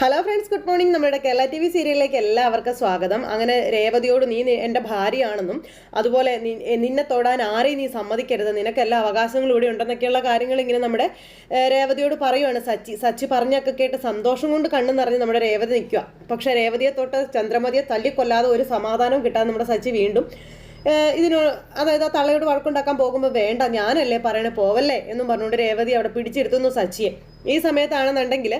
Hello friends good morning നമ്മുടെ Kerala T V സീരിയലിലേക്ക് എല്ലാവർക്കും സ്വാഗതം. അങ്ങനെ രേവതിയോട് നീ എന്റെ ഭാര്യയാണെന്നും അതുപോലെ നിന്നെ തൊടാൻ ആരെയും നീ സമ്മതിക്കരുത്. നിനക്ക് എല്ലാ അവകാശങ്ങളും ഇവിടെ ഉണ്ടെന്നൊക്കെയുള്ള കാര്യങ്ങൾ ഇങ്ങനെ നമ്മുടെ രേവതിയോട് പറയുവാണ് സച്ചി. സച്ചി പറഞ്ഞൊക്കെ കേട്ട് സന്തോഷം കൊണ്ട് കണ്ണു നിറഞ്ഞ് നമ്മുടെ രേവതി നിൽക്കുക പക്ഷേ രേവതിയെ തൊട്ട് ചന്ദ്രമതിയെ തല്ലിക്കൊല്ലാതെ ഒരു സമാധാനവും കിട്ടാൻ നമ്മുടെ സച്ചി വീണ്ടും ഇതിനോ അതായത് ആ തള്ളയോട് വഴക്കുണ്ടാക്കാൻ പോകുമ്പോൾ വേണ്ട ഞാനല്ലേ പറയണേ പോവല്ലേ എന്നും പറഞ്ഞുകൊണ്ട് രേവതി അവിടെ പിടിച്ചെടുത്തുന്നു സച്ചിയെ. ഈ സമയത്താണെന്നുണ്ടെങ്കിൽ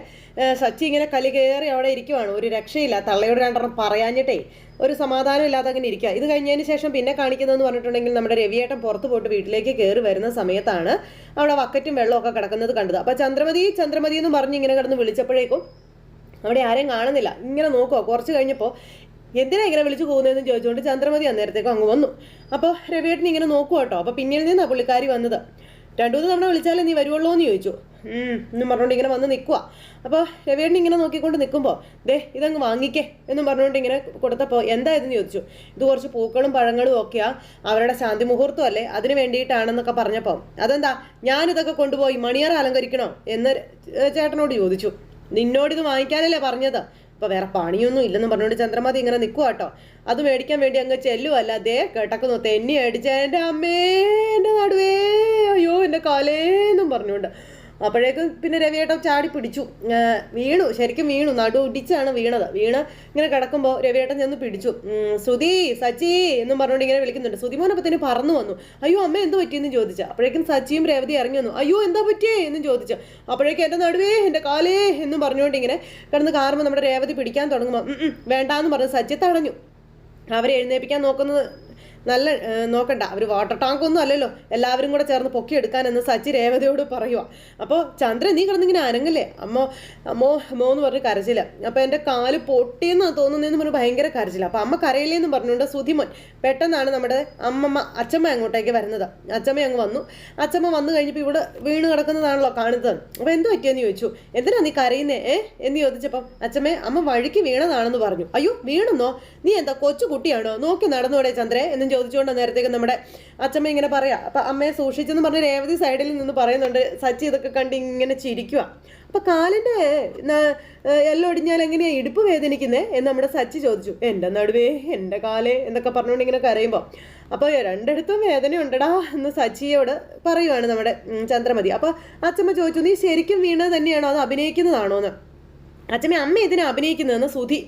സച്ചി ഇങ്ങനെ കലി കയറി അവിടെ ഇരിക്കുവാണ്. ഒരു രക്ഷയില്ല തള്ളയോട് രണ്ടെണ്ണം പറയാഞ്ഞിട്ടേ ഒരു സമാധാനം ഇല്ലാതെ അങ്ങനെ ഇരിക്കുക ഇത് കഴിഞ്ഞതിന് ശേഷം പിന്നെ കാണിക്കുന്നതെന്ന് പറഞ്ഞിട്ടുണ്ടെങ്കിൽ നമ്മുടെ രവിയേട്ടൻ പുറത്ത് പോയിട്ട് വീട്ടിലേക്ക് കയറി വരുന്ന സമയത്താണ് അവിടെ വക്കറ്റും വെള്ളമൊക്കെ കിടക്കുന്നത് കണ്ടത്. അപ്പോൾ ചന്ദ്രമതി ചന്ദ്രമതി എന്ന് പറഞ്ഞ് ഇങ്ങനെ കിടന്ന് വിളിച്ചപ്പോഴേക്കും അവിടെ ആരെയും കാണുന്നില്ല. ഇങ്ങനെ നോക്കുക കുറച്ച് കഴിഞ്ഞപ്പോൾ എന്തിനാ ഇങ്ങനെ വിളിച്ചു പോകുന്നതെന്ന് ചോദിച്ചുകൊണ്ട് ചന്ദ്രമതി അന്നേരത്തേക്കും അങ്ങ് വന്നു. അപ്പോൾ രവിയേട്ടൻ ഇങ്ങനെ നോക്കുക കേട്ടോ. അപ്പോൾ പിന്നിൽ നിന്നാ പുള്ളിക്കാരി വന്നത്. രണ്ടു മൂന്ന് തവണ വിളിച്ചാലേ നീ വരുവുള്ളൂ എന്ന് ചോദിച്ചു. എന്നും പറഞ്ഞുകൊണ്ട് ഇങ്ങനെ വന്ന് നിൽക്കുക അപ്പോൾ രവിയേട്ടൻ ഇങ്ങനെ നോക്കിക്കൊണ്ട് നിൽക്കുമ്പോൾ ദേ ഇതങ്ങ് വാങ്ങിക്കേ എന്നും പറഞ്ഞുകൊണ്ട് ഇങ്ങനെ കൊടുത്തപ്പോൾ എന്താ ഇതെന്ന് ചോദിച്ചു. ഇത് കുറച്ച് പൂക്കളും പഴങ്ങളും ഒക്കെയാ. അവരുടെ ശാന്തി മുഹൂർത്തം അല്ലേ? അതിന് വേണ്ടിയിട്ടാണെന്നൊക്കെ പറഞ്ഞപ്പോൾ അതെന്താ? ഞാനിതൊക്കെ കൊണ്ടുപോയി മണിയറ അലങ്കരിക്കണോ? എന്ന് ചേട്ടനോട് ചോദിച്ചു. നിന്നോടിത് വാങ്ങിക്കാനല്ലേ പറഞ്ഞത്? ഇപ്പൊ വേറെ പണിയൊന്നും ഇല്ലെന്ന് പറഞ്ഞുകൊണ്ട് ചന്ദ്രമതി ഇങ്ങനെ നിൽക്കുക കേട്ടോ. അത് മേടിക്കാൻ വേണ്ടി അങ്ങ് ചെല്ലുവല്ല. ദേ കേട്ടക്കുന്നു തെന്നി അടിച്ച. എന്റെ അമ്മേ എന്റെ നടുവേ. അയ്യോ എന്റെ കാലേന്നും പറഞ്ഞുകൊണ്ട്. അപ്പോഴേക്കും പിന്നെ രവിയേട്ടൻ ചാടി പിടിച്ചു. വീണു. ശരിക്കും വീണു. നടു ഇടിച്ചാണ് വീണത്. വീണ് ഇങ്ങനെ കിടക്കുമ്പോൾ രവിയേട്ടൻ ചെന്ന് പിടിച്ചു. ശ്രുതി സച്ചി എന്നും പറഞ്ഞുകൊണ്ട് ഇങ്ങനെ വിളിക്കുന്നുണ്ട്. ശ്രുതി മോനപ്പത്തിന് പറന്നു വന്നു. അയ്യോ അമ്മ എന്ത് പറ്റിയെന്ന് ചോദിച്ചു? അപ്പോഴേക്കും സച്ചിയും രേവതി ഇറങ്ങി വന്നു. അയ്യോ എന്താ പറ്റിയേ? എന്നും ചോദിച്ചു. അപ്പോഴേക്കും എന്റെ നടുവേ എന്റെ കാലേ എന്നും പറഞ്ഞുകൊണ്ട് ഇങ്ങനെ കിടന്ന് കാറുമ്പോൾ നമ്മുടെ രേവതി പിടിക്കാൻ തുടങ്ങുമ്പോൾ വേണ്ടാന്ന് പറഞ്ഞ് സച്ചി തടഞ്ഞു അവരെ എഴുന്നേൽപ്പിക്കാൻ നോക്കുന്നത് നല്ല നോക്കണ്ട. അവർ വാട്ടർ ടാങ്ക് ഒന്നും അല്ലല്ലോ. എല്ലാവരും കൂടെ ചേർന്ന് പൊക്കിയെടുക്കാനെന്ന് സച്ചി രേവതയോട് പറയുക അപ്പോൾ ചന്ദ്രൻ നീ കിടന്നിങ്ങനെ അനങ്ങല്ലേ? അമ്മോ അമ്മോ അമ്മോ എന്ന് പറഞ്ഞ് കരച്ചില്ല അപ്പോൾ എന്റെ കാൽ പൊട്ടിയെന്നാണ് തോന്നുന്നതെന്ന് പറഞ്ഞ് ഭയങ്കര കരച്ചില്ല അപ്പോൾ അമ്മ കരയില്ലേന്ന് പറഞ്ഞുകൊണ്ട് സുധിമോൻ പെട്ടെന്നാണ് നമ്മുടെ അമ്മമ്മ അച്ചമ്മ അങ്ങോട്ടേക്ക് വരുന്നത്. അച്ചമ്മ അങ്ങ് വന്നു. അച്ചമ്മ വന്നു കഴിഞ്ഞപ്പോൾ ഇവിടെ വീണ് കിടക്കുന്നതാണല്ലോ കാണുന്നത്. അപ്പോൾ എന്ത് പറ്റിയെന്ന് ചോദിച്ചു. എന്തിനാ നീ കരയുന്നേ? ഏ? എന്ന് ചോദിച്ചപ്പം അച്ചമ്മേ അമ്മ വഴിക്ക് വീണതാണെന്ന് പറഞ്ഞു. അയ്യോ വീണെന്നോ? നീ എന്താ കൊച്ചു കുട്ടിയാണോ നോക്കി നടന്നോടെ ചന്ദ്രേ എന്നും ചോദിച്ചുകൊണ്ട് നേരത്തേക്ക് നമ്മുടെ അച്ഛമ്മ ഇങ്ങനെ പറയാം അപ്പൊ അമ്മയെ സൂക്ഷിച്ചെന്ന് പറഞ്ഞ് രേവതി സൈഡിൽ നിന്ന് പറയുന്നുണ്ട് സച്ചി ഇതൊക്കെ കണ്ട് ഇങ്ങനെ ചിരിക്കുക അപ്പൊ കാലിന്റെ ന- എല്ലാം ഒടിഞ്ഞാൽ എങ്ങനെയാ ഇടുപ്പ് വേദനിക്കുന്നേ? എന്ന് നമ്മുടെ സച്ചി ചോദിച്ചു. എന്റെ നടുവേ എന്റെ കാലേ എന്നൊക്കെ പറഞ്ഞുകൊണ്ട് ഇങ്ങനെ കരയുമ്പോൾ അപ്പോൾ രണ്ടിടത്തും വേദനയുണ്ടടാ എന്ന് സച്ചിയോട് പറയുവാണ് നമ്മുടെ ചന്ദ്രമതി. അപ്പോൾ അച്ഛമ്മ ചോദിച്ചു നീ ശരിക്കും വീണത് തന്നെയാണോ? അത് അഭിനയിക്കുന്നതാണോ എന്ന് അച്ഛമ്മ അമ്മ ഇതിനെ അഭിനയിക്കുന്നതെന്ന് സുധി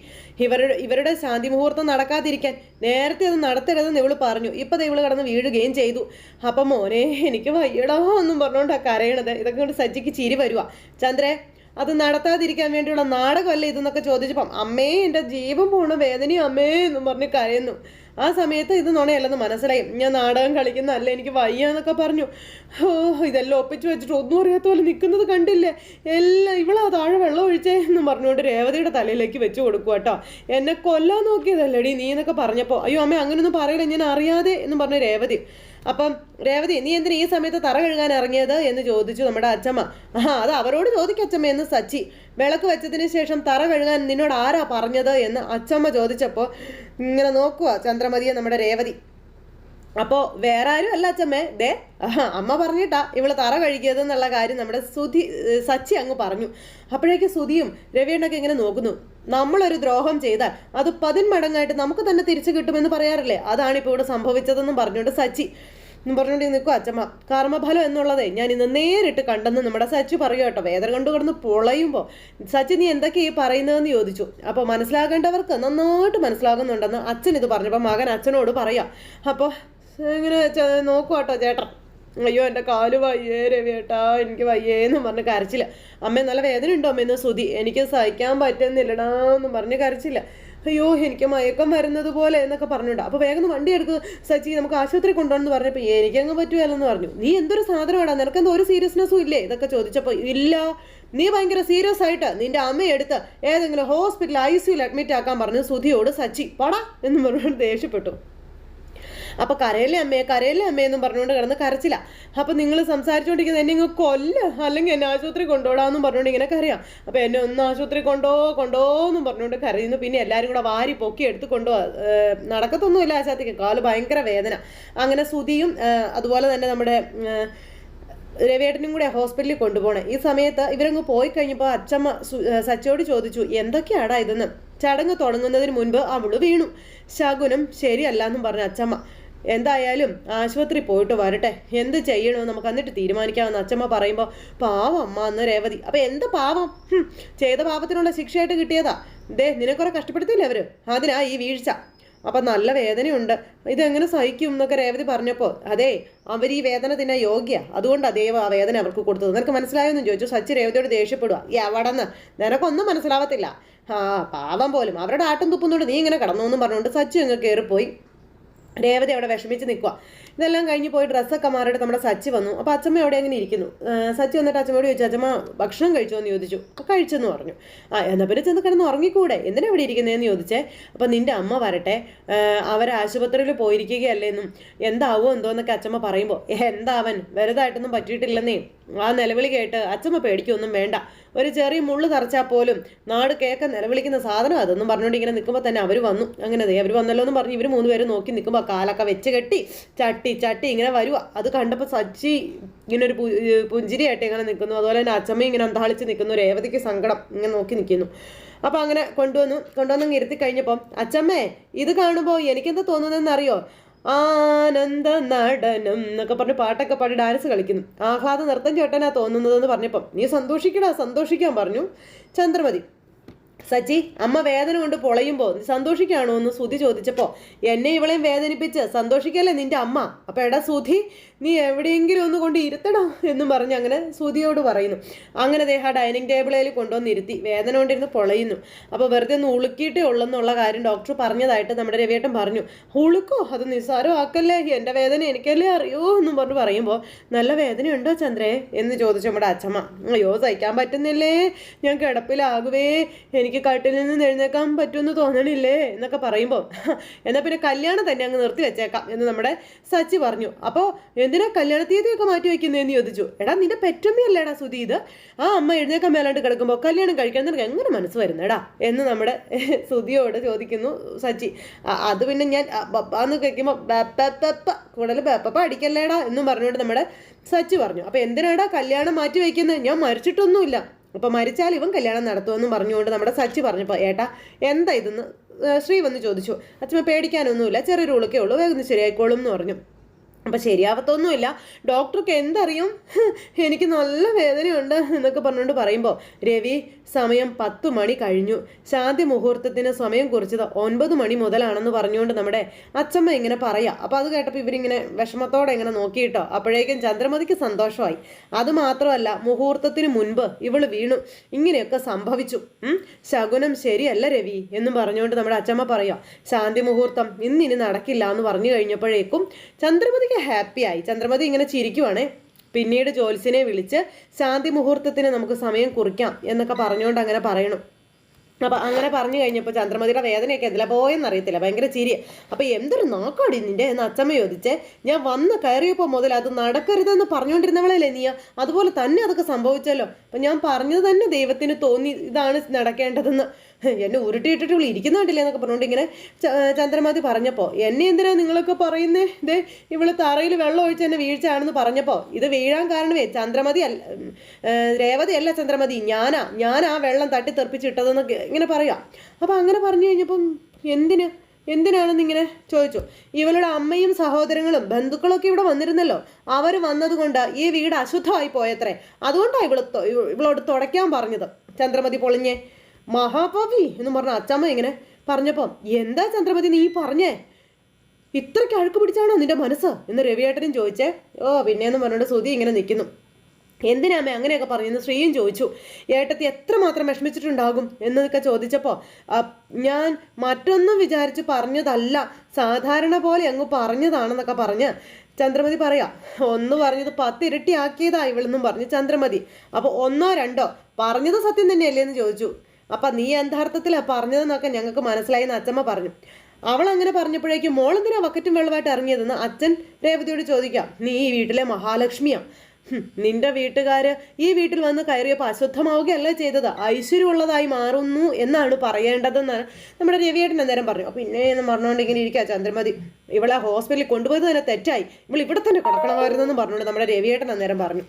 ഇവരുടെ ഇവരുടെ ശാന്തി മുഹൂർത്തം നടക്കാതിരിക്കാൻ നേരത്തെ അത് നടത്തരുതെന്ന് ഇവൾ പറഞ്ഞു. ഇപ്പൊ ഇവൾ കടന്ന് വീഴുകയും ചെയ്തു. അപ്പം മോനെ എനിക്ക് വയ്യടോ എന്നും പറഞ്ഞുകൊണ്ടാ കരയണത്. ഇതൊക്കെ കൊണ്ട് സജ്ജിക്ക് ചിരി വരുവാ. ചന്ദ്രേ അത് നടത്താതിരിക്കാൻ വേണ്ടിയുള്ള നാടകമല്ലേ ഇതെന്നൊക്കെ ചോദിച്ചപ്പം അമ്മേ എന്റെ ജീവൻ പോണ വേദനയും അമ്മേ എന്നും പറഞ്ഞ് കരയുന്നു. ആ സമയത്ത് ഇത് നുണയല്ലെന്ന് മനസ്സിലായി. ഞാൻ നാടകം കളിക്കുന്നതല്ല എനിക്ക് വയ്യ എന്നൊക്കെ പറഞ്ഞു. ഓ ഇതെല്ലാം ഒപ്പിച്ച് വെച്ചിട്ട് ഒന്നും അറിയാത്ത പോലെ നിൽക്കുന്നത് കണ്ടില്ലേ? എല്ലാം ഇവളാ താഴെ വെള്ളം ഒഴിച്ചേ എന്ന് പറഞ്ഞുകൊണ്ട് രേവതിയുടെ തലയിലേക്ക് വെച്ച് കൊടുക്കുക കേട്ടോ എന്നെ കൊല്ലാൻ നോക്കിയതല്ലേടി നീ എന്നൊക്കെ പറഞ്ഞപ്പോൾ അയ്യോ അമ്മ അങ്ങനെയൊന്നും പറയില്ല? ഞാൻ അറിയാതെ എന്ന് പറഞ്ഞു രേവതി. അപ്പം രേവതി നീ എന്തിനാ ഈ സമയത്ത് തറ കഴുകാൻ ഇറങ്ങിയത് എന്ന് ചോദിച്ചു നമ്മുടെ അച്ഛമ്മ ആ അത് അവരോട് ചോദിക്കും അച്ഛമ്മ എന്ന് സച്ചി. വിളക്ക് വെച്ചതിന് ശേഷം തറ കഴുകാൻ നിന്നോട് ആരാ പറഞ്ഞത് എന്ന് അച്ഛമ്മ ചോദിച്ചപ്പോൾ ഇങ്ങനെ നോക്കുക ചന്ദ്രമതിയെ നമ്മുടെ രേവതി. അപ്പോൾ വേറെ ആരും അല്ല അച്ഛമ്മേ ദേ അമ്മ പറഞ്ഞിട്ടാ ഇവൾ തറ കഴുകിയത് എന്നുള്ള കാര്യം നമ്മുടെ സുധി സച്ചി അങ്ങ് പറഞ്ഞു. അപ്പോഴേക്ക് സുധിയും രവിയണ്ണൊക്കെ ഇങ്ങനെ നോക്കുന്നു. നമ്മളൊരു ദ്രോഹം ചെയ്താൽ അത് പതിന്മടങ്ങായിട്ട് നമുക്ക് തന്നെ തിരിച്ചു കിട്ടുമെന്ന് പറയാറില്ലേ? അതാണ് ഇപ്പോൾ ഇവിടെ സംഭവിച്ചതെന്നും പറഞ്ഞുകൊണ്ട് സച്ചി എന്ന് പറഞ്ഞുകൊണ്ട് നിൽക്കും അച്ഛമ്മ കർമ്മഫലം എന്നുള്ളതേ ഞാൻ ഇന്ന് നേരിട്ട് കണ്ടെന്ന് നമ്മുടെ സച്ചി പറയൂ കേട്ടോ. വേദന കണ്ടു കിടന്ന് പൊളയുമ്പോൾ സച്ചി നീ എന്തൊക്കെയാ ഈ പറയുന്നതെന്ന് ചോദിച്ചു. അപ്പോൾ മനസ്സിലാകേണ്ടവർക്ക് നന്നായിട്ട് മനസ്സിലാകുന്നുണ്ടെന്ന് അച്ഛൻ ഇത് പറഞ്ഞപ്പോൾ മകൻ അച്ഛനോട് പറയാം. അപ്പോൾ ഇങ്ങനെ നോക്കുക കേട്ടോ ചേട്ടൻ. അയ്യോ എന്റെ കാൽ വയ്യേ രവിയേട്ടാ. എനിക്ക് വയ്യേന്ന് പറഞ്ഞ് കരച്ചില്ല അമ്മ നല്ല വേദന ഉണ്ടോ? അമ്മയെന്ന് ശ്രുതി എനിക്ക് സഹിക്കാൻ പറ്റുന്നില്ലടാ എന്ന് പറഞ്ഞ് കരച്ചില്ല. അയ്യോ എനിക്ക് മയക്കം വരുന്നത് പോലെ എന്നൊക്കെ പറഞ്ഞിട്ടുണ്ട് അപ്പോൾ വേഗം വണ്ടി എടുത്ത് സച്ചി നമുക്ക് ആശുപത്രി കൊണ്ടുപോകണമെന്ന് പറഞ്ഞപ്പോൾ എനിക്കങ്ങ് പറ്റുമല്ലെന്ന് പറഞ്ഞു. നീ എന്തൊരു സാധനമാടാ? നിനക്കെന്തോ ഒരു സീരിയസ്നെസ്സും ഇല്ലേ? ഇതൊക്കെ ചോദിച്ചപ്പോൾ ഇല്ല. നീ ഭയങ്കര സീരിയസ് ആയിട്ട്. നിന്റെ അമ്മയെടുത്ത് ഏതെങ്കിലും ഹോസ്പിറ്റൽ ഐ സിയുൽ അഡ്മിറ്റ് ആക്കാൻ പറഞ്ഞു സുധിയോട് സച്ചി പടാ എന്ന് പറഞ്ഞുകൊണ്ട് ദേഷ്യപ്പെട്ടു. അപ്പൊ കരയല്ലേ അമ്മയെ കരയല്ലേ അമ്മേ എന്നും പറഞ്ഞുകൊണ്ട് കിടന്ന് കരച്ചില്ല അപ്പൊ നിങ്ങൾ സംസാരിച്ചുകൊണ്ടിരിക്കുന്നത് എന്നെ ഇങ്ങ് കൊല്ല. അല്ലെങ്കിൽ എന്നെ ആശുപത്രി കൊണ്ടുപോടാന്നും പറഞ്ഞുകൊണ്ട് ഇങ്ങനെ കരയാം. അപ്പൊ എന്നെ ഒന്ന് ആശുപത്രി കൊണ്ടോ കൊണ്ടോ എന്നും പറഞ്ഞുകൊണ്ട് കരയുന്നു. പിന്നെ എല്ലാരും കൂടെ വാരി പൊക്കി എടുത്ത് കൊണ്ടോ നടക്കത്തൊന്നും നടക്കത്തൊന്നുമില്ല ആശാത്തിക്ക്. കാൽ ഭയങ്കര വേദന. അങ്ങനെ സുതിയും അതുപോലെ തന്നെ നമ്മുടെ രവിയേട്ടനും കൂടെ ഹോസ്പിറ്റലിൽ കൊണ്ടുപോകണേ ഈ സമയത്ത് ഇവരങ്ങ് പോയി കഴിഞ്ഞപ്പോൾ അച്ചമ്മ സച്ചോട് ചോദിച്ചു എന്തൊക്കെയാടാ ഇതെന്ന്? ചടങ്ങ് തുടങ്ങുന്നതിന് മുൻപ് അവൾ വീണു. ശകുനം ശരിയല്ല എന്നും പറഞ്ഞ അച്ഛമ്മ എന്തായാലും ആശുപത്രി പോയിട്ട് വരട്ടെ. എന്ത് ചെയ്യണോ നമുക്ക് എന്നിട്ട് തീരുമാനിക്കാമെന്ന് അച്ഛമ്മ പറയുമ്പോൾ പാവം അമ്മ എന്ന് രേവതി. അപ്പൊ എന്ത് പാവം? ചെയ്ത പാപത്തിനുള്ള ശിക്ഷയായിട്ട് കിട്ടിയതാ. ദേ നിനക്കുറെ കഷ്ടപ്പെടുത്തില്ല അവർ? അതിനാ ഈ വീഴ്ച. അപ്പൊ നല്ല വേദനയുണ്ട്. ഇതെങ്ങനെ സഹിക്കും എന്നൊക്കെ രേവതി പറഞ്ഞപ്പോൾ അതെ അവർ ഈ വേദന തിന്നെ യോഗ്യ. അതുകൊണ്ട് ദൈവം ആ വേദന അവർക്ക് കൊടുത്തത്. നിനക്ക് മനസ്സിലായോന്നും ചോദിച്ചു. സച്ചി രേവതിയോട് ദേഷ്യപ്പെടുക എവിടെന്ന്? നിനക്കൊന്നും മനസ്സിലാവത്തില്ല. ആ പാവം പോലും. അവരുടെ ആട്ടും തുപ്പുന്നോണ്ട് നീ ഇങ്ങനെ കടന്നു എന്നും പറഞ്ഞുകൊണ്ട് സച്ചു അങ്ങ് കയറിപ്പോയി രേവതി അവിടെ വിഷമിച്ച് നിൽക്കുക ഇതെല്ലാം കഴിഞ്ഞ് പോയി ഡ്രസ്സൊക്കെ മാറിയിട്ട് നമ്മുടെ സച്ചി വന്നു. അപ്പോൾ അച്ഛമ്മ അവിടെ അങ്ങനെ ഇരിക്കുന്നു? സച്ചി വന്നിട്ട് അച്ഛമ്മയോട് ചോദിച്ചു അച്ഛമ്മ ഭക്ഷണം കഴിച്ചോ? എന്ന് ചോദിച്ചു. കഴിച്ചെന്ന് പറഞ്ഞു. ആ എന്നാൽ പിന്നെ ചെന്ന് കിടന്ന് ഉറങ്ങിക്കൂടെ? എന്തിനാ ഇവിടെ ഇരിക്കുന്നതെന്ന് ചോദിച്ചേ. അപ്പോൾ നിന്റെ അമ്മ വരട്ടെ. അവർ ആശുപത്രിയിൽ പോയിരിക്കുകയല്ലേന്നും എന്താവോ എന്തോന്നൊക്കെ അച്ഛമ്മ പറയുമ്പോൾ എന്താവൻ വലുതായിട്ടൊന്നും പറ്റിയിട്ടില്ലെന്നേ. ആ നിലവിളി കേട്ട് അച്ഛമ്മ പേടിക്കൊന്നും വേണ്ട. ഒരു ചെറിയ മുള്ള് തറച്ചാൽ പോലും നാട് കേൾക്ക നിലവിളിക്കുന്ന സാധനം അതെന്നും പറഞ്ഞുകൊണ്ട് ഇങ്ങനെ നിൽക്കുമ്പോൾ തന്നെ അവർ വന്നു. അങ്ങനെ ദേ അവർ വന്നല്ലോ എന്ന് പറഞ്ഞ് ഇവർ മൂന്ന് പേര് നോക്കി നിൽക്കുമ്പോൾ കാലൊക്കെ വെച്ച് കെട്ടി ചട്ടി ചട്ടി ഇങ്ങനെ വരുക അത് കണ്ടപ്പോൾ സച്ചി ഇങ്ങനെ ഒരു പുഞ്ചിരിയായിട്ട് ഇങ്ങനെ നിൽക്കുന്നു അതുപോലെ തന്നെ അച്ഛമ്മ ഇങ്ങനെ അന്താളിച്ച് നിൽക്കുന്നു രേവതിക്ക് സങ്കടം ഇങ്ങനെ നോക്കി നിൽക്കുന്നു അപ്പോൾ അങ്ങനെ കൊണ്ടുവന്നു. കൊണ്ടുവന്ന് ഇരുത്തി കഴിഞ്ഞപ്പം അച്ഛമ്മേ ഇത് കാണുമ്പോൾ എനിക്കെന്താ തോന്നുന്നതെന്ന് അറിയോ ആനന്ദ നടനം എന്നൊക്കെ പറഞ്ഞ് പാട്ടൊക്കെ പാടി ഡാൻസ് കളിക്കുന്നു. ആഹ്ലാദ നൃത്തം ചേട്ടനാ തോന്നുന്നതെന്ന് പറഞ്ഞപ്പം നീ സന്തോഷിക്കടാ സന്തോഷിക്കാൻ പറഞ്ഞു. ചന്ദ്രമതി സച്ചി അമ്മ വേദന കൊണ്ട് പൊളയുമ്പോൾ നീ സന്തോഷിക്കാണോ എന്ന് സുധി ചോദിച്ചപ്പോൾ എന്നെ ഇവളെയും വേദനിപ്പിച്ച് സന്തോഷിക്കല്ലേ നിന്റെ അമ്മ? അപ്പം എടാ സുധി നീ എവിടെയെങ്കിലും ഒന്ന് കൊണ്ട് ഇരുത്തണോ എന്നും പറഞ്ഞ് അങ്ങനെ സുധിയോട് പറയുന്നു. അങ്ങനെ ദേഹ ഡൈനിങ് ടേബിളിൽ കൊണ്ടുവന്ന് ഇരുത്തി വേദന കൊണ്ടിരുന്ന് പൊളയുന്നു. അപ്പോൾ വെറുതെ ഒന്ന് ഉളുക്കിയിട്ടേ ഉള്ളെന്നുള്ള കാര്യം ഡോക്ടർ പറഞ്ഞതായിട്ട് നമ്മുടെ രവിയേട്ടൻ പറഞ്ഞു. ഉളുക്കോ? അത് നിസ്സാരം ആക്കല്ലേ എന്റെ വേദന എനിക്കല്ലേ അറിയോ എന്നും പറഞ്ഞ് പറയുമ്പോൾ നല്ല വേദനയുണ്ടോ ചന്ദ്രേ? എന്ന് ചോദിച്ചു നമ്മുടെ അച്ഛമ്മ. അയ്യോ സഹിക്കാൻ പറ്റുന്നില്ലേ? ഞാൻ കിടപ്പിലാകുവേ. എനിക്ക് കട്ടിൽ നിന്ന് എഴുന്നേക്കാൻ പറ്റുമെന്ന് തോന്നണില്ലേ? എന്നൊക്കെ പറയുമ്പോൾ എന്നാൽ പിന്നെ കല്യാണം തന്നെ അങ്ങ് നിർത്തി വെച്ചേക്കാം എന്ന് നമ്മുടെ സച്ചി പറഞ്ഞു. അപ്പോൾ എന്തിനാ കല്യാണ തീയതിയൊക്കെ മാറ്റി വെക്കുന്നതെന്ന് ചോദിച്ചു. എടാ നിന്റെ പെറ്റമ്മയല്ലേടാ സുധി ഇത്? ആ അമ്മ എഴുന്നേക്കാൻ മേലാണ്ട് കിടക്കുമ്പോൾ കല്യാണം കഴിക്കാൻ നിനക്ക് എങ്ങനെ മനസ്സ് വരുന്നേടാ? എന്ന് നമ്മുടെ സുധിയോട് ചോദിക്കുന്നു സച്ചി. അത് പിന്നെ ഞാൻ എന്ന് കേൾക്കുമ്പോൾ ബപ്പ കൂടുതൽ ബപ്പ അടിക്കല്ലേടാ എന്നും പറഞ്ഞുകൊണ്ട് നമ്മുടെ സച്ചി പറഞ്ഞു. അപ്പോൾ എന്തിനാടാ കല്യാണം മാറ്റി വയ്ക്കുന്നത് ഞാൻ മരിച്ചിട്ടൊന്നുമില്ല. അപ്പൊ മരിച്ചാൽ ഇവൻ കല്യാണം നടത്തുമെന്ന് പറഞ്ഞുകൊണ്ട് നമ്മുടെ സച്ചി പറഞ്ഞപ്പോൾ ഏട്ടാ എന്താ ഇതെന്ന്? ശ്രീ വന്ന് ചോദിച്ചു. അച്ഛമ്മ പേടിക്കാനൊന്നുമില്ല. ചെറിയൊരു ഉളുക്കേ ഉള്ളൂ. വേഗം ശരിയായിക്കോളും എന്ന് പറഞ്ഞു. അപ്പം ശരിയാവത്തൊന്നുമില്ല. ഡോക്ടർക്ക് എന്തറിയും? എനിക്ക് നല്ല വേദനയുണ്ട് എന്നൊക്കെ പറഞ്ഞുകൊണ്ട് പറയുമ്പോൾ രവി സമയം പത്ത് മണി കഴിഞ്ഞു. ശാന്തി മുഹൂർത്തത്തിന് സമയം കുറിച്ചത് ഒൻപത് മണി മുതലാണെന്ന് പറഞ്ഞുകൊണ്ട് നമ്മുടെ അച്ഛമ്മ ഇങ്ങനെ പറയാം. അപ്പോൾ അത് കേട്ടപ്പോൾ ഇവരിങ്ങനെ വിഷമത്തോടെ ഇങ്ങനെ നോക്കിയിട്ടോ. അപ്പോഴേക്കും ചന്ദ്രമതിക്ക് സന്തോഷമായി. അത് മാത്രമല്ല മുഹൂർത്തത്തിന് മുൻപ് ഇവൾ വീണു. ഇങ്ങനെയൊക്കെ സംഭവിച്ചു. ശകുനം ശരിയല്ല രവി എന്നും പറഞ്ഞുകൊണ്ട് നമ്മുടെ അച്ചമ്മ പറയാം. ശാന്തി മുഹൂർത്തം ഇന്നിനി നടക്കില്ല എന്ന് പറഞ്ഞു കഴിഞ്ഞപ്പോഴേക്കും ചന്ദ്രമതിക്ക് ഹാപ്പിയായി ചന്ദ്രമതി ഇങ്ങനെ ചിരിക്കുവാണേ. പിന്നീട് ജോത്സ്യനെ വിളിച്ച് ശാന്തി മുഹൂർത്തത്തിന് നമുക്ക് സമയം കുറിക്കാം എന്നൊക്കെ പറഞ്ഞുകൊണ്ട് അങ്ങനെ പറയണം. അപ്പൊ അങ്ങനെ പറഞ്ഞു കഴിഞ്ഞപ്പോൾ ചന്ദ്രമതിയുടെ വേദനയൊക്കെ എന്തിലാ പോയെന്ന് അറിയത്തില്ല. ഭയങ്കര ചിരി. അപ്പൊ എന്തൊരു നോക്കാടി നിന്റെ എന്ന് അച്ചമ്മ ചോദിച്ച് ഞാൻ വന്ന് കയറിയപ്പോൾ മുതൽ അത് നടക്കരുതെന്ന് പറഞ്ഞുകൊണ്ടിരുന്നവളല്ലേ നീയ? അതുപോലെ തന്നെ അതൊക്കെ സംഭവിച്ചല്ലോ. അപ്പൊ ഞാൻ പറഞ്ഞത് തന്നെ ദൈവത്തിന് തോന്നി ഇതാണ് നടക്കേണ്ടതെന്ന്. എന്നെ ഉരുട്ടിയിട്ടിട്ട് ഇരിക്കുന്ന കണ്ടില്ലേ എന്നൊക്കെ പറഞ്ഞുകൊണ്ട് ഇങ്ങനെ ചന്ദ്രമാതി പറഞ്ഞപ്പോൾ എന്നെ എന്തിനാ നിങ്ങളൊക്കെ പറയുന്നേ? ദേ ഇവൾ തറയിൽ വെള്ളം ഒഴിച്ച് എന്നെ വീഴ്ചയാണെന്ന് പറഞ്ഞപ്പോൾ ഇത് വീഴാൻ കാരണമേ ചന്ദ്രമതി അല്ല രേവതി അല്ല ചന്ദ്രമതി ഞാനാ ഞാനാ വെള്ളം തട്ടി തെറിപ്പിച്ചിട്ടതെന്ന് ഇങ്ങനെ പറയാം. അപ്പം അങ്ങനെ പറഞ്ഞു കഴിഞ്ഞപ്പം എന്തിന്? എന്തിനാണെന്ന് ഇങ്ങനെ ചോദിച്ചു. ഇവളുടെ അമ്മയും സഹോദരങ്ങളും ബന്ധുക്കളൊക്കെ ഇവിടെ വന്നിരുന്നല്ലോ. അവർ വന്നതുകൊണ്ട് ഈ വീട് അശുദ്ധമായി പോയത്രേ. അതുകൊണ്ടാണ് ഇവൾ ഇവളോട് തുടയ്ക്കാൻ പറഞ്ഞത്. ചന്ദ്രമതി പൊളിഞ്ഞേ മഹാപവി എന്ന് പറഞ്ഞ അച്ചമ്മ ഇങ്ങനെ പറഞ്ഞപ്പം എന്താ ചന്ദ്രമതി നീ പറഞ്ഞേ? ഇത്രയ്ക്ക് അഴുക്ക് പിടിച്ചാണോ നിന്റെ മനസ്സ്? എന്ന് രവിയേട്ടനും ചോദിച്ചേ ഓ പിന്നെയെന്ന് പറഞ്ഞുകൊണ്ട് സുതി ഇങ്ങനെ നിൽക്കുന്നു എന്തിനാമേ അങ്ങനെയൊക്കെ പറഞ്ഞെന്ന് ശ്രീയും ചോദിച്ചു ഏട്ടത്തി എത്രമാത്രം വിഷമിച്ചിട്ടുണ്ടാകും? എന്നൊക്കെ ചോദിച്ചപ്പോൾ ഞാൻ മറ്റൊന്നും വിചാരിച്ച് പറഞ്ഞതല്ല സാധാരണ പോലെ അങ്ങ് പറഞ്ഞതാണെന്നൊക്കെ പറഞ്ഞ് ചന്ദ്രമതി പറയാ ഒന്ന് പറഞ്ഞത് പത്തിരട്ടിയാക്കിയതാ ഇവളെന്നും പറഞ്ഞ് ചന്ദ്രമതി അപ്പോൾ ഒന്നോ രണ്ടോ പറഞ്ഞത് സത്യം തന്നെയല്ലേ? എന്ന് ചോദിച്ചു. അപ്പൊ നീ യഥാർത്ഥത്തിലാ പറഞ്ഞതെന്നൊക്കെ ഞങ്ങൾക്ക് മനസ്സിലായി എന്ന് അച്ഛമ്മ പറഞ്ഞു. അവൾ അങ്ങനെ പറഞ്ഞപ്പോഴേക്കും മോൾ മോളെന്തിനാ വക്കറ്റും വെള്ളമായിട്ട് ഇറങ്ങിയതെന്ന് അച്ഛൻ രേവതിയോട് ചോദിക്കാം. നീ ഈ വീട്ടിലെ മഹാലക്ഷ്മിയാ. നിന്റെ വീട്ടുകാര് ഈ വീട്ടിൽ വന്ന് കയറിയപ്പോൾ അശുദ്ധമാവുകയല്ല ചെയ്തത്? ഐശ്വര്യമുള്ളതായി മാറുന്നു എന്നാണ് പറയേണ്ടതെന്ന് നമ്മുടെ രവിയേട്ടൻ അന്നേരം പറഞ്ഞു. പിന്നെ എന്ന് പറഞ്ഞുകൊണ്ട് ഇങ്ങനെ ഇരിക്കുക ചന്ദ്രമതി. ഇവളെ ഹോസ്പിറ്റലിൽ കൊണ്ടുപോയത് തന്നെ തെറ്റായി. ഇവൾ ഇവിടെ തന്നെ കിടക്കണമായിരുന്നു എന്ന് പറഞ്ഞുകൊണ്ട് നമ്മുടെ രവിയേട്ടൻ അന്നേരം പറഞ്ഞു.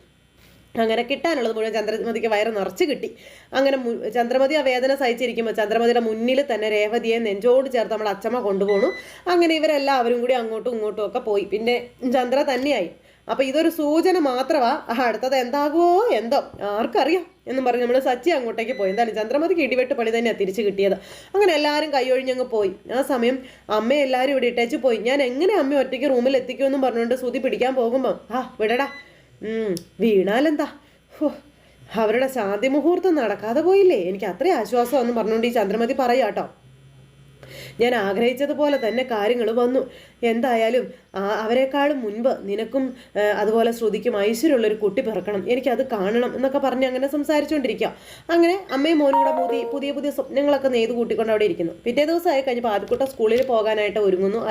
അങ്ങനെ കിട്ടാനുള്ളത് മുഴുവൻ ചന്ദ്രമതിക്ക് വയറ് നിറച്ച് കിട്ടി. അങ്ങനെ ചന്ദ്രമതി ആ വേദന സഹിച്ചിരിക്കുമ്പോൾ ചന്ദ്രമതിയുടെ മുന്നിൽ തന്നെ രേവതിയെ നെഞ്ചോട് ചേർത്ത് നമ്മൾ അച്ചമ്മ കൊണ്ടുപോകണു അങ്ങനെ ഇവരെല്ലാവരും കൂടി അങ്ങോട്ടും ഇങ്ങോട്ടും ഒക്കെ പോയി. പിന്നെ ചന്ദ്ര തന്നെയായി. അപ്പോൾ ഇതൊരു സൂചന മാത്രമാ. അടുത്തത് എന്താകുമോ എന്തോ. ആർക്കറിയാം എന്നും പറഞ്ഞ് നമ്മൾ സച്ചി അങ്ങോട്ടേക്ക് പോയി. എന്തായാലും ചന്ദ്രമതിക്ക് ഇടിവെട്ട് പണി തന്നെയാണ് തിരിച്ചു കിട്ടിയത്. അങ്ങനെ എല്ലാവരും കൈയൊഴിഞ്ഞങ്ങ് പോയി. ആ സമയം അമ്മ എല്ലാവരും ഇവിടെ ഇട്ടേച്ച് പോയി. ഞാൻ എങ്ങനെ അമ്മ ഒറ്റയ്ക്ക് റൂമിൽ എത്തിക്കുമെന്നും പറഞ്ഞുകൊണ്ട് സുതി പിടിക്കാൻ പോകുമ്പോൾ ആ വിടടാ. വീണാലെന്താ? അവരുടെ ശാന്തി മുഹൂർത്തം നടക്കാതെ പോയില്ലേ? എനിക്ക് അത്രയും ആശ്വാസം എന്ന് പറഞ്ഞുകൊണ്ട് ഈ ചന്ദ്രമതി പറയാട്ടോ ഞാൻ ആഗ്രഹിച്ചതുപോലെ തന്നെ കാര്യങ്ങൾ വന്നു. എന്തായാലും അവരെക്കാളും മുൻപ് നിനക്കും അതുപോലെ ശ്രുതിക്കും ഐശ്വര്യമുള്ളൊരു കുട്ടി പിറക്കണം. എനിക്കത് കാണണം എന്നൊക്കെ പറഞ്ഞ് അങ്ങനെ സംസാരിച്ചുകൊണ്ടിരിക്കുക അങ്ങനെ അമ്മയും മോനും കൂടെ പുതിയ പുതിയ പുതിയ സ്വപ്നങ്ങളൊക്കെ നെയ്ത് കൂട്ടിക്കൊണ്ട് അവിടെ ഇരിക്കുന്നു. പിറ്റേ ദിവസമായി കഴിഞ്ഞപ്പോൾ ആദ്യക്കൂട്ട സ്കൂളിൽ പോകാനായിട്ട് ഒരുങ്ങുന്നു.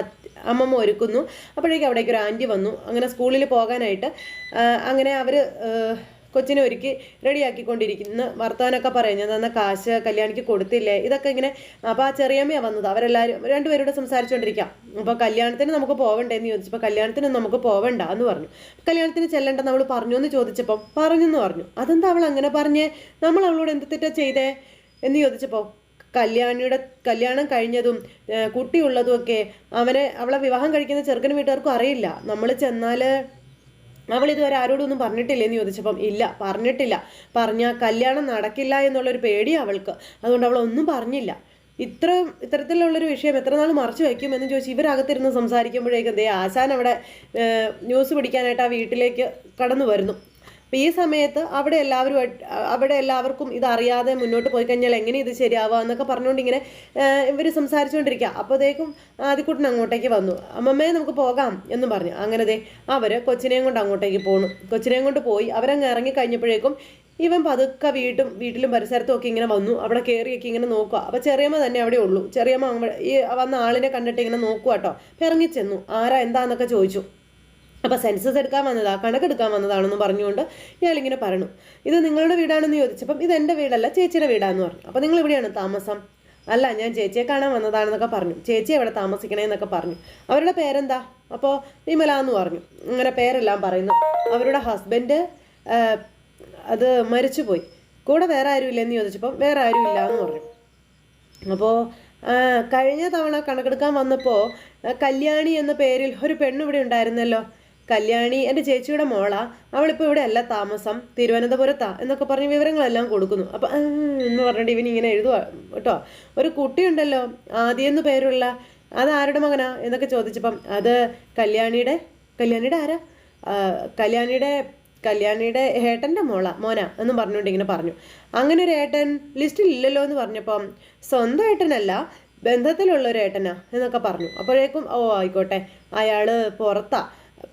അമ്മമ്മ ഒരുക്കുന്നു. അപ്പോഴേക്കും അവിടേക്ക് ഒരു ആന്റി വന്നു. അങ്ങനെ സ്കൂളിൽ പോകാനായിട്ട് അങ്ങനെ അവർ കൊച്ചിനെ ഒരുക്കി റെഡിയാക്കിക്കൊണ്ടിരിക്കുന്ന. വർത്തമാനമൊക്കെ പറയുന്നത് തന്ന കാശ് കല്യാണിക്ക് കൊടുത്തില്ലേ? ഇതൊക്കെ ഇങ്ങനെ അപ്പോൾ ആ ചെറിയമ്മയാണ് വന്നത് അവരെല്ലാവരും രണ്ടുപേരോട് സംസാരിച്ചുകൊണ്ടിരിക്കാം അപ്പോൾ കല്യാണത്തിന് നമുക്ക് പോവണ്ടേന്ന് ചോദിച്ചപ്പോൾ കല്യാണത്തിന് നമുക്ക് പോവണ്ട എന്ന് പറഞ്ഞു. കല്യാണത്തിന് ചെല്ലണ്ട നമ്മൾ പറഞ്ഞു എന്ന് ചോദിച്ചപ്പോൾ പറഞ്ഞെന്ന് പറഞ്ഞു. അതെന്താ അവൾ അങ്ങനെ പറഞ്ഞേ? നമ്മൾ അവളോട് എന്ത് തെറ്റാ ചെയ്തേ? എന്ന് ചോദിച്ചപ്പോൾ കല്യാണിയുടെ കല്യാണം കഴിഞ്ഞതും കുട്ടിയുള്ളതും ഒക്കെ അവനെ അവളെ വിവാഹം കഴിക്കുന്ന ചെറുക്കൻ വീട്ടുകാർക്കും അറിയില്ല. നമ്മൾ ചെന്നാൽ അവൾ ഇതുവരെ ആരോടും ഒന്നും പറഞ്ഞിട്ടില്ല എന്ന് ചോദിച്ചപ്പം ഇല്ല പറഞ്ഞിട്ടില്ല. പറഞ്ഞാൽ കല്യാണം നടക്കില്ല എന്നുള്ളൊരു പേടി അവൾക്ക്. അതുകൊണ്ട് അവൾ ഒന്നും പറഞ്ഞില്ല. ഇത്ര ഇത്തരത്തിലുള്ളൊരു വിഷയം എത്ര നാൾ മറച്ചു വയ്ക്കും? എന്ന് ചോദിച്ചു ഇവരകത്തിരുന്ന് സംസാരിക്കുമ്പോഴേക്കും ദേ ആശാൻ അവിടെ ന്യൂസ് പിടിക്കാനായിട്ട് ആ വീട്ടിലേക്ക് കടന്നു വരുന്നു. അപ്പം ഈ സമയത്ത് അവിടെ എല്ലാവരും അവിടെ എല്ലാവർക്കും ഇതറിയാതെ മുന്നോട്ട് പോയി കഴിഞ്ഞാൽ എങ്ങനെ ഇത് ശരിയാവുക എന്നൊക്കെ പറഞ്ഞുകൊണ്ട് ഇങ്ങനെ ഇവർ സംസാരിച്ചുകൊണ്ടിരിക്കുക അപ്പോഴത്തേക്കും ആദ്യക്കുട്ടൻ അങ്ങോട്ടേക്ക് വന്നു. അമ്മമ്മയെ നമുക്ക് പോകാം എന്ന് പറഞ്ഞു. അങ്ങനെ ദേ അവർ കൊച്ചിനെയും കൊണ്ട് അങ്ങോട്ടേക്ക് പോണു. കൊച്ചിനെയും കൊണ്ട് പോയി. അവരങ്ങ് ഇറങ്ങി കഴിഞ്ഞപ്പോഴേക്കും ഇവൻ പതുക്കെ വീട്ടും വീട്ടിലും പരിസരത്തും ഒക്കെ ഇങ്ങനെ വന്നു. അവിടെ കയറിയൊക്കെ ഇങ്ങനെ നോക്കുക. അപ്പോൾ ചെറിയമ്മ തന്നെ അവിടെ ഉള്ളൂ. ചെറിയമ്മ ഈ വന്ന ആളിനെ കണ്ടിട്ട് ഇങ്ങനെ നോക്കുക കേട്ടോ. ഇറങ്ങിച്ചെന്നു. ആരാ? എന്താന്നൊക്കെ ചോദിച്ചു. അപ്പോൾ സെൻസസ് എടുക്കാൻ വന്നതാ കണക്കെടുക്കാൻ വന്നതാണെന്ന് പറഞ്ഞുകൊണ്ട് ഇയാളിങ്ങനെ പറഞ്ഞു ഇത് നിങ്ങളുടെ വീടാണെന്ന് ചോദിച്ചപ്പം ഇത് എന്റെ വീടല്ല ചേച്ചിയുടെ വീടാന്ന് പറഞ്ഞു. അപ്പോൾ നിങ്ങൾ എവിടെയാണ് താമസം. അല്ല ഞാൻ ചേച്ചിയെ കാണാൻ വന്നതാണെന്നൊക്കെ പറഞ്ഞു. ചേച്ചി എവിടെ താമസിക്കണേന്നൊക്കെ പറഞ്ഞു. അവരുടെ പേരെന്താ? അപ്പോൾ വിമല എന്ന് പറഞ്ഞു. അങ്ങനെ പേരെല്ലാം പറയുന്നു. അവരുടെ ഹസ്ബൻഡ് അത് മരിച്ചുപോയി. കൂടെ വേറെ ആരും ഇല്ലെന്ന് ചോദിച്ചപ്പം വേറെ ആരും ഇല്ല എന്ന് പറഞ്ഞു അപ്പോൾ കഴിഞ്ഞ തവണ കണക്കെടുക്കാൻ വന്നപ്പോൾ കല്യാണി എന്ന പേരിൽ ഒരു പെണ്ണ് ഇവിടെ ഉണ്ടായിരുന്നല്ലോ. കല്യാണി എന്റെ ചേച്ചിയുടെ മോളാ. അവളിപ്പോൾ ഇവിടെ അല്ല താമസം. തിരുവനന്തപുരത്താ എന്നൊക്കെ പറഞ്ഞ് വിവരങ്ങളെല്ലാം കൊടുക്കുന്നു. അപ്പം എന്ന് പറഞ്ഞിട്ട് ഇവൻ ഇങ്ങനെ എഴുതുക കേട്ടോ. ഒരു കുട്ടിയുണ്ടല്ലോ ആദ്യം പേരുള്ള അത് ആരുടെ മകനാ എന്നൊക്കെ ചോദിച്ചപ്പം അത് കല്യാണിയുടെ കല്യാണിയുടെ ആരാ? കല്യാണിയുടെ കല്യാണിയുടെ ഏട്ടന്റെ മോള മോന എന്നും പറഞ്ഞുകൊണ്ട് ഇങ്ങനെ പറഞ്ഞു. അങ്ങനെ ഒരു ഏട്ടൻ ലിസ്റ്റിൽ ഇല്ലല്ലോ എന്ന് പറഞ്ഞപ്പം സ്വന്തം ഏട്ടനല്ല ബന്ധത്തിലുള്ള ഒരു ഏട്ടനാ എന്നൊക്കെ പറഞ്ഞു. അപ്പോഴേക്കും ഓ ആയിക്കോട്ടെ അയാൾ പുറത്താ.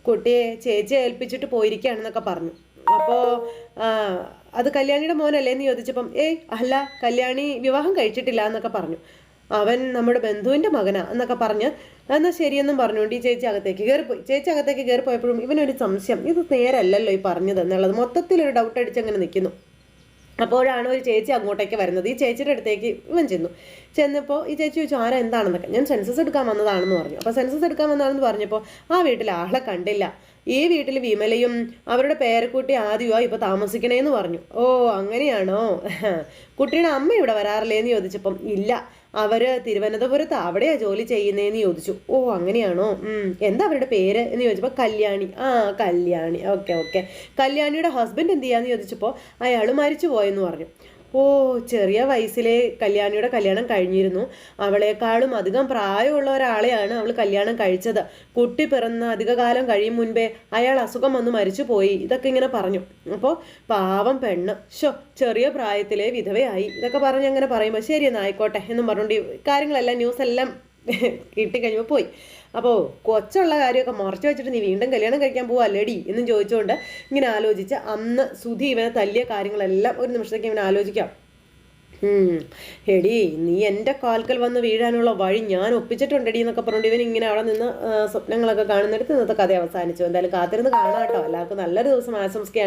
കുട്ടിയെ ചേച്ചിയെ ഏൽപ്പിച്ചിട്ട് പോയിരിക്കുകയാണെന്നൊക്കെ പറഞ്ഞു. അപ്പോൾ അത് കല്യാണിയുടെ മോനല്ലേ എന്ന് ചോദിച്ചപ്പം ഏയ് അല്ല കല്യാണി വിവാഹം കഴിച്ചിട്ടില്ല എന്നൊക്കെ പറഞ്ഞു. അവൻ നമ്മുടെ ബന്ധുവിന്റെ മകനാ എന്നൊക്കെ പറഞ്ഞ് എന്നാൽ ശരിയെന്നും പറഞ്ഞുകൊണ്ട് ഈ ചേച്ചി അകത്തേക്ക് കയറിപ്പോയി. ചേച്ചി അകത്തേക്ക് കയറിപ്പോയപ്പോഴും ഇവനൊരു സംശയം ഇത് നേരല്ലല്ലോ ഈ പറഞ്ഞത് എന്നുള്ളത്. മൊത്തത്തിലൊരു ഡൗട്ട് അടിച്ചങ്ങനെ നിൽക്കുന്നു അപ്പോഴാണ് ഒരു ചേച്ചി അങ്ങോട്ടേക്ക് വരുന്നത്? ഈ ചേച്ചിയുടെ അടുത്തേക്ക് ഇവൻ ചെന്നു. ചെന്നപ്പോൾ ഈ ചേച്ചി ചോദിച്ചു ആരാ? എന്താണെന്നൊക്കെ? ഞാൻ സെൻസസ് എടുക്കാൻ വന്നതാണെന്ന് പറഞ്ഞു. അപ്പോൾ സെൻസസ് എടുക്കാൻ വന്നതാണെന്ന് പറഞ്ഞപ്പോൾ ആ വീട്ടിൽ ആളെ കണ്ടില്ല. ഈ വീട്ടിൽ വിമലയും അവരുടെ പേരക്കുട്ടി ആദ്യമാ ഇപ്പോൾ താമസിക്കണേന്ന് പറഞ്ഞു. ഓ അങ്ങനെയാണോ? കുട്ടിയുടെ അമ്മ ഇവിടെ വരാറില്ലേ എന്ന് ചോദിച്ചപ്പം ഇല്ല. അവർ തിരുവനന്തപുരത്ത് അവിടെയാ ജോലി ചെയ്യുന്നതെന്ന് ചോദിച്ചു. ഓ അങ്ങനെയാണോ? എന്താ അവരുടെ പേര്? എന്ന് ചോദിച്ചപ്പോൾ കല്യാണി. ആ കല്യാണി. Okay okay. കല്യാണിയുടെ ഹസ്ബൻഡ് എന്ത് ചെയ്യാന്ന് ചോദിച്ചപ്പോൾ അയാൾ മരിച്ചു പോയെന്ന് പറഞ്ഞു. ഓ ചെറിയ വയസ്സിലെ കല്യാണിയുടെ കല്യാണം കഴിഞ്ഞിരുന്നു. അവളെക്കാളും അധികം പ്രായമുള്ള ഒരാളെയാണ് അവൾ കല്യാണം കഴിച്ചത്. കുട്ടി പിറന്ന അധികകാലം കഴിയും മുൻപേ അയാൾ അസുഖം വന്ന് മരിച്ചു പോയി ഇതൊക്കെ ഇങ്ങനെ പറഞ്ഞു. അപ്പോൾ പാവം പെണ്ണ്. ഷോ ചെറിയ പ്രായത്തിലെ വിധവയായി. ഇതൊക്കെ പറഞ്ഞ് അങ്ങനെ പറയുമ്പോൾ ശരി എന്നായിക്കോട്ടെ എന്നും പറഞ്ഞുകൊണ്ട് കാര്യങ്ങളെല്ലാം ന്യൂസ് എല്ലാം കിട്ടിക്കഴിഞ്ഞപ്പോൾ പോയി. അപ്പോൾ കൊച്ചുള്ള കാര്യമൊക്കെ മറച്ചു വെച്ചിട്ട് നീ വീണ്ടും കല്യാണം കഴിക്കാൻ പോവാ അല്ലേടി എന്നും ചോദിച്ചുകൊണ്ട് ഇങ്ങനെ ആലോചിച്ച് അന്ന് സുധി ഇവനെ തല്ലിയ കാര്യങ്ങളെല്ലാം ഒരു നിമിഷത്തേക്ക് ഇവനെ ആലോചിക്കാം. എടി നീ എന്റെ കാൽക്കൽ വന്ന് വീഴാനുള്ള വഴി ഞാൻ ഒപ്പിച്ചിട്ടുണ്ടെടി എന്നൊക്കെ പറഞ്ഞുകൊണ്ട് ഇവൻ ഇങ്ങനെ അവിടെ നിന്ന് സ്വപ്നങ്ങളൊക്കെ കാണുന്നിടത്ത് ഇന്നത്തെ കഥ അവസാനിച്ചു. എന്തായാലും കാത്തിരുന്ന് കാണാം കേട്ടോ. എല്ലാവർക്കും നല്ലൊരു ദിവസം ആശംസിക്കുകയാണ്.